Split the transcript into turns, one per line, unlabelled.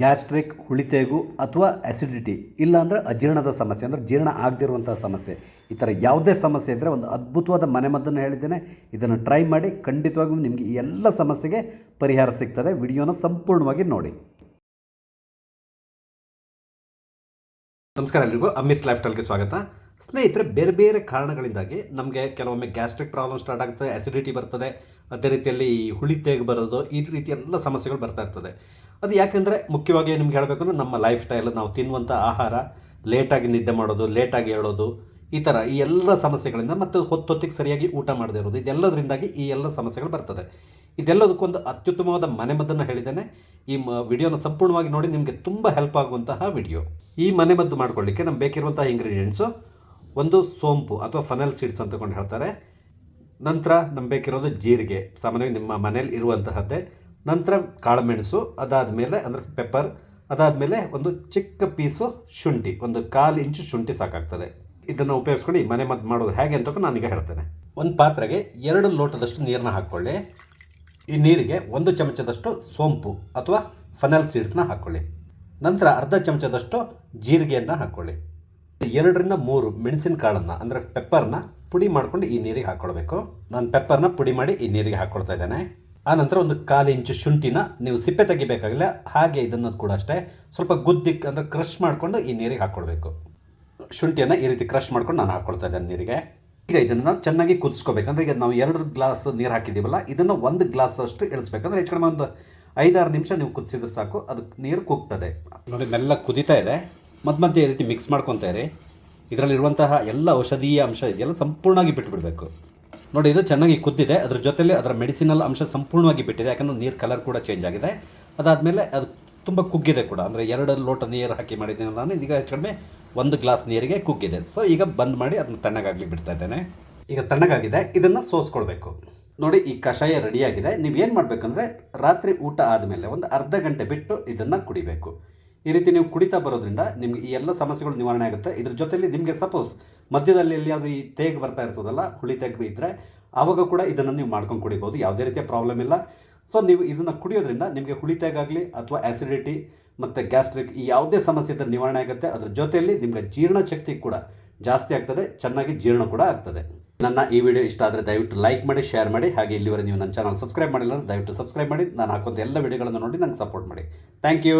Gastric ಹುಳಿತೇಗು ಅಥವಾ acidity ಇಲ್ಲಾಂದರೆ ಅಜೀರ್ಣದ ಸಮಸ್ಯೆ, ಅಂದರೆ ಜೀರ್ಣ ಆಗದಿರುವಂಥ ಸಮಸ್ಯೆ. ಈ ಥರ ಯಾವುದೇ ಸಮಸ್ಯೆ ಇದ್ದರೆ ಒಂದು ಅದ್ಭುತವಾದ ಮನೆಮದ್ದನ್ನು ಹೇಳಿದ್ದೇನೆ. ಇದನ್ನು ಟ್ರೈ ಮಾಡಿ ಖಂಡಿತವಾಗಿಯೂ ನಿಮಗೆ ಈ ಎಲ್ಲ ಸಮಸ್ಯೆಗೆ ಪರಿಹಾರ ಸಿಗ್ತದೆ. ವಿಡಿಯೋನ ಸಂಪೂರ್ಣವಾಗಿ ನೋಡಿ. ನಮಸ್ಕಾರ ಎಲ್ರಿಗೂ. ಅಮ್ಮಿಸ್ ಲೈಫ್ ಸ್ವಾಗತ. ಸ್ನೇಹಿತರೆ, ಬೇರೆ ಬೇರೆ ಕಾರಣಗಳಿಂದಾಗಿ ನಮಗೆ ಕೆಲವೊಮ್ಮೆ ಗ್ಯಾಸ್ಟ್ರಿಕ್ ಪ್ರಾಬ್ಲಮ್ ಸ್ಟಾರ್ಟ್ ಆಗುತ್ತೆ ಅಸಿಡಿಟಿ ಬರ್ತದೆ ಅದೇ ರೀತಿಯಲ್ಲಿ ಈ ಹುಳಿ ತೆಗೆ ಬರೋದು, ಈ ರೀತಿ ಎಲ್ಲ ಸಮಸ್ಯೆಗಳು ಬರ್ತಾ ಇರ್ತದೆ. ಅದು ಯಾಕೆಂದರೆ ಮುಖ್ಯವಾಗಿ ನಿಮ್ಗೆ ಹೇಳಬೇಕು ಅಂದರೆ ನಮ್ಮ ಲೈಫ್ ಸ್ಟೈಲ್ ನಾವು ತಿನ್ನುವಂಥ ಆಹಾರ ಲೇಟಾಗಿ ನಿದ್ದೆ ಮಾಡೋದು ಲೇಟಾಗಿ ಹೇಳೋದು ಈ ಥರ ಈ ಎಲ್ಲ ಸಮಸ್ಯೆಗಳಿಂದ ಮತ್ತು ಹೊತ್ತೊತ್ತಿಗೆ ಸರಿಯಾಗಿ ಊಟ ಮಾಡದೇ ಇರೋದು, ಇದೆಲ್ಲದರಿಂದಾಗಿ ಈ ಎಲ್ಲ ಸಮಸ್ಯೆಗಳು ಬರ್ತದೆ. ಇದೆಲ್ಲದಕ್ಕೊಂದು ಅತ್ಯುತ್ತಮವಾದ ಮನೆಮದ್ದನ್ನು ಹೇಳಿದ್ದೇನೆ. ಈ ಮ, ವಿಡಿಯೋನ ಸಂಪೂರ್ಣವಾಗಿ ನೋಡಿ ನಿಮಗೆ ತುಂಬ ಹೆಲ್ಪ್ ಆಗುವಂತಹ ವಿಡಿಯೋ. ಈ ಮನೆಮದ್ದು ಮಾಡ್ಕೊಳ್ಳಿಕ್ಕೆ ನಮ್ಗೆ ಬೇಕಿರುವಂತಹ ಇಂಗ್ರೀಡಿಯೆಂಟ್ಸು ಒಂದು ಸೋಂಪು ಅಥವಾ ಫನಲ್ ಸೀಡ್ಸ್ ಅಂತಕೊಂಡು ಹೇಳ್ತಾರೆ. ನಂತರ ನಮ್ಗೆ ಬೇಕಿರೋದು ಜೀರಿಗೆ. ಸಾಮಾನ್ಯವಾಗಿ ನಿಮ್ಮ ಮನೇಲಿ ಇರುವಂತಹದ್ದೇ. ನಂತರ ಕಾಳುಮೆಣಸು, ಅದಾದಮೇಲೆ ಅಂದರೆ ಪೆಪ್ಪರ್ ಅದಾದಮೇಲೆ ಒಂದು ಚಿಕ್ಕ ಪೀಸು ಶುಂಠಿ, ಒಂದು ಕಾಲು ಇಂಚು ಶುಂಠಿ ಸಾಕಾಗ್ತದೆ. ಇದನ್ನು ಉಪಯೋಗಿಸ್ಕೊಂಡು ಈ ಮನೆ ಮದ್ದು ಮಾಡೋದು ಹೇಗೆ ಅಂತ ಈಗ ಹೇಳ್ತೇನೆ. ಒಂದು ಪಾತ್ರೆಗೆ ಎರಡು ಲೋಟದಷ್ಟು ನೀರನ್ನ ಹಾಕ್ಕೊಳ್ಳಿ. ಈ ನೀರಿಗೆ ಒಂದು ಚಮಚದಷ್ಟು ಸೋಂಪು ಅಥವಾ ಫನಲ್ ಸೀಡ್ಸ್ನ ಹಾಕ್ಕೊಳ್ಳಿ. ನಂತರ ಅರ್ಧ ಚಮಚದಷ್ಟು ಜೀರಿಗೆಯನ್ನು ಹಾಕ್ಕೊಳ್ಳಿ. ಎರಡರಿಂದ ಮೂರು ಮೆಣಸಿನ ಕಾಳನ್ನು ಅಂದರೆ ಪೆಪ್ಪರ್ನ ಪುಡಿ ಮಾಡ್ಕೊಂಡು ಈ ನೀರಿಗೆ ಹಾಕ್ಕೊಳ್ಬೇಕು. ನಾನು ಪೆಪ್ಪರ್ನ ಪುಡಿ ಮಾಡಿ ಈ ನೀರಿಗೆ ಹಾಕ್ಕೊಳ್ತಾ ಇದ್ದೇನೆ. ಆ ನಂತರ ಒಂದು ಕಾಲು ಇಂಚು ಶುಂಠಿನ ನೀವು ಸಿಪ್ಪೆ ತೆಗಿಬೇಕಾಗಿಲ್ಲ, ಹಾಗೆ ಇದನ್ನು ಕೂಡ ಅಷ್ಟೇ. ಸ್ವಲ್ಪ ಗುದ್ದಿ ಅಂದರೆ ಕ್ರಷ್ ಮಾಡಿಕೊಂಡು ಈ ನೀರಿಗೆ ಹಾಕ್ಕೊಳ್ಬೇಕು. ಶುಂಠಿಯನ್ನು ಈ ರೀತಿ ಕ್ರಷ್ ಮಾಡ್ಕೊಂಡು ನಾನು ಹಾಕ್ಕೊಳ್ತಾ ಇದ್ದೇನೆ ನೀರಿಗೆ. ಈಗ ಇದನ್ನು ನಾವು ಚೆನ್ನಾಗಿ ಕುದಿಸ್ಕೋಬೇಕಂದ್ರೆ ಈಗ ನಾವು ಎರಡು ಗ್ಲಾಸ್ ನೀರು ಹಾಕಿದ್ದೀವಲ್ಲ, ಇದನ್ನು ಒಂದು ಗ್ಲಾಸ್ ಅಷ್ಟು ಇಳಿಸ್ಬೇಕಂದ್ರೆ ಹೆಚ್ಚು ಕಡಿಮೆ ಒಂದು ಐದಾರು ನಿಮಿಷ ನೀವು ಕುದಿಸಿದ್ರೆ ಸಾಕು, ಅದಕ್ಕೆ ನೀರು ಕುಗ್ತದೆ. ನೋಡಿ, ಮೆಲ್ಲ ಕುದೀತಾ ಇದೆ. ಮಧ್ಯ ಮಧ್ಯೆ ಈ ರೀತಿ ಮಿಕ್ಸ್ ಮಾಡ್ಕೊತಾ ಇರಿ. ಇದರಲ್ಲಿರುವಂತಹ ಎಲ್ಲ ಔಷಧೀಯ ಅಂಶ ಇದೆಯಲ್ಲ ಸಂಪೂರ್ಣವಾಗಿ ಬಿಟ್ಟುಬಿಡಬೇಕು ನೋಡಿ, ಇದು ಚೆನ್ನಾಗಿ ಕುದ್ದಿದೆ. ಅದ್ರ ಜೊತೆಲಿ ಅದರ ಮೆಡಿಸಿನಲ್ ಅಂಶ ಸಂಪೂರ್ಣವಾಗಿ ಬಿಟ್ಟಿದೆ. ಯಾಕಂದ್ರೆ ನೀರು ಕಲರ್ ಕೂಡ ಚೇಂಜ್ ಆಗಿದೆ. ಅದಾದಮೇಲೆ ಅದು ತುಂಬ ಕುಗ್ಗಿದೆ ಕೂಡ. ಅಂದರೆ ಎರಡು ಲೋಟ ನೀರು ಹಾಕಿ ಮಾಡಿದ್ದೀನಿ ನಾನು. ಇದೀಗ ಹೆಚ್ಚು ಕಡಿಮೆ ಒಂದು ಗ್ಲಾಸ್ ನೀರಿಗೆ ಕುಗ್ಗಿದೆ. ಸೊ ಈಗ ಬಂದ್ ಮಾಡಿ ಅದನ್ನ ತಣ್ಣಗಾಗ್ಲಿ ಬಿಡ್ತಾ ಇದ್ದೇನೆ. ಈಗ ತಣ್ಣಗಾಗಿದೆ. ಇದನ್ನು ಸೋಸ್ಕೊಳ್ಬೇಕು ನೋಡಿ, ಈ ಕಷಾಯ ರೆಡಿಯಾಗಿದೆ. ನೀವು ಏನು ಮಾಡಬೇಕಂದ್ರೆ ರಾತ್ರಿ ಊಟ ಆದಮೇಲೆ ಒಂದು ಅರ್ಧ ಗಂಟೆ ಬಿಟ್ಟು ಇದನ್ನು ಕುಡಿಬೇಕು. ಈ ರೀತಿ ನೀವು ಕುಡಿತಾ ಬರೋದ್ರಿಂದ ನಿಮ್ಗೆ ಈ ಎಲ್ಲ ಸಮಸ್ಯೆಗಳು ನಿವಾರಣೆ ಆಗುತ್ತೆ. ಇದ್ರ ಜೊತೆಯಲ್ಲಿ ನಿಮಗೆ ಸಪೋಸ್ ಮಧ್ಯದಲ್ಲಿ ಎಲ್ಲಿಯಾದರೂ ಈ ತೇಗ್ ಬರ್ತಾ ಇರ್ತದಲ್ಲ, ಹುಳಿ ತೇಗ್ ಇದ್ದರೆ ಆವಾಗ ಕೂಡ ಇದನ್ನು ನೀವು ಮಾಡ್ಕೊಂಡು ಕುಡಿಬೋದು. ಯಾವುದೇ ರೀತಿಯ ಪ್ರಾಬ್ಲಮ್ ಇಲ್ಲ. ಸೊ ನೀವು ಇದನ್ನು ಕುಡಿಯೋದ್ರಿಂದ ನಿಮಗೆ ಹುಳಿ ತೇಗಾಗಲಿ ಅಥವಾ ಆ್ಯಸಿಡಿಟಿ ಮತ್ತು ಗ್ಯಾಸ್ಟ್ರಿಕ್ ಈ ಯಾವುದೇ ಸಮಸ್ಯೆ ಇದ್ದರೆ ನಿವಾರಣೆ ಆಗುತ್ತೆ. ಅದ್ರ ಜೊತೆಯಲ್ಲಿ ನಿಮಗೆ ಜೀರ್ಣ ಶಕ್ತಿ ಕೂಡ ಜಾಸ್ತಿ ಆಗ್ತದೆ. ಚೆನ್ನಾಗಿ ಜೀರ್ಣ ಕೂಡ ಆಗ್ತದೆ. ನನ್ನ ಈ ವಿಡಿಯೋ ಇಷ್ಟ ಆದರೆ ದಯವಿಟ್ಟು ಲೈಕ್ ಮಾಡಿ ಶೇರ್ ಮಾಡಿ. ಹಾಗೆ ಇಲ್ಲಿವರೆಗೆ ನೀವು ನನ್ನ ಚಾನಲ್ ಸಬ್ಸ್ಕ್ರೈಬ್ ಮಾಡಿಲ್ಲ ದಯವಿಟ್ಟು ಸಬ್ಸ್ಕ್ರೈಬ್ ಮಾಡಿ. ನಾನು ಹಾಕೋದು ಎಲ್ಲ ವಿಡಿಯೋಗಳನ್ನು ನೋಡಿ ನಂಗೆ ಸಪೋರ್ಟ್ ಮಾಡಿ. Thank you